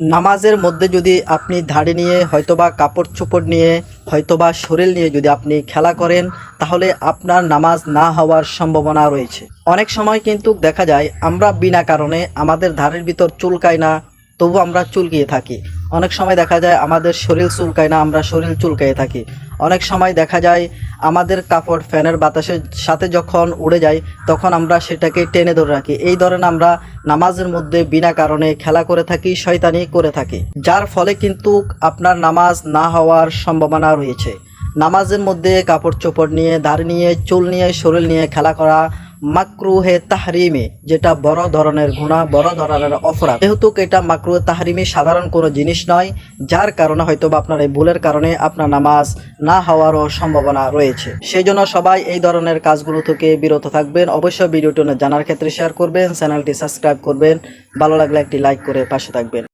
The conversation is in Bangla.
নামাজের মধ্যে যদি আপনি ধাড়ি নিয়ে হয়তোবা কাপড় চোপড় নিয়ে হয়তোবা শরীর নিয়ে যদি আপনি খেলা করেন, তাহলে আপনার নামাজ না হওয়ার সম্ভাবনা রয়েছে। অনেক সময় কিন্তু দেখা যায়, আমরা বিনা কারণে আমাদের ধারের ভিতর চুলকায় না তবু আমরা চুলকিয়ে থাকি। অনেক সময় দেখা যায় আমাদের শরীর চুলকায় না, আমরা শরীর চুলকায়ে থাকি। অনেক সময় দেখা যায় আমাদের কাপড় ফ্যানের বাতাসের সাথে যখন উড়ে যায়, তখন আমরা সেটাকে টেনে ধরে রাখি। এই ধরনের আমরা নামাজের মধ্যে বিনা কারণে খেলা করে থাকি, শয়তানি করে থাকি। যার ফলে কিন্তু আপনার নামাজ না হওয়ার সম্ভাবনা রয়েছে। নামাজের মধ্যে কাপড় চোপড় নিয়ে, দাড়ি নিয়ে, চুল নিয়ে, শরীর নিয়ে খেলা করা মাকরুহে তাহরিমে, যেটা বড় ধরনের গুণা বড় ধরনের অপরাধ। যেহেতু এটা মাকরুহে তাহরিমে সাধারণ কোনো জিনিস নয়, যার কারণে হয়তো বা আপনার এই ভুলের কারণে আপনার নামাজ না হওয়ারও সম্ভাবনা রয়েছে। সেই জন্য সবাই এই ধরনের কাজগুলো থেকে বিরত থাকবেন। অবশ্যই ভিডিওটি জানার ক্ষেত্রে শেয়ার করবেন, চ্যানেলটি সাবস্ক্রাইব করবেন। ভালো লাগলে একটি লাইক করে পাশে থাকবেন।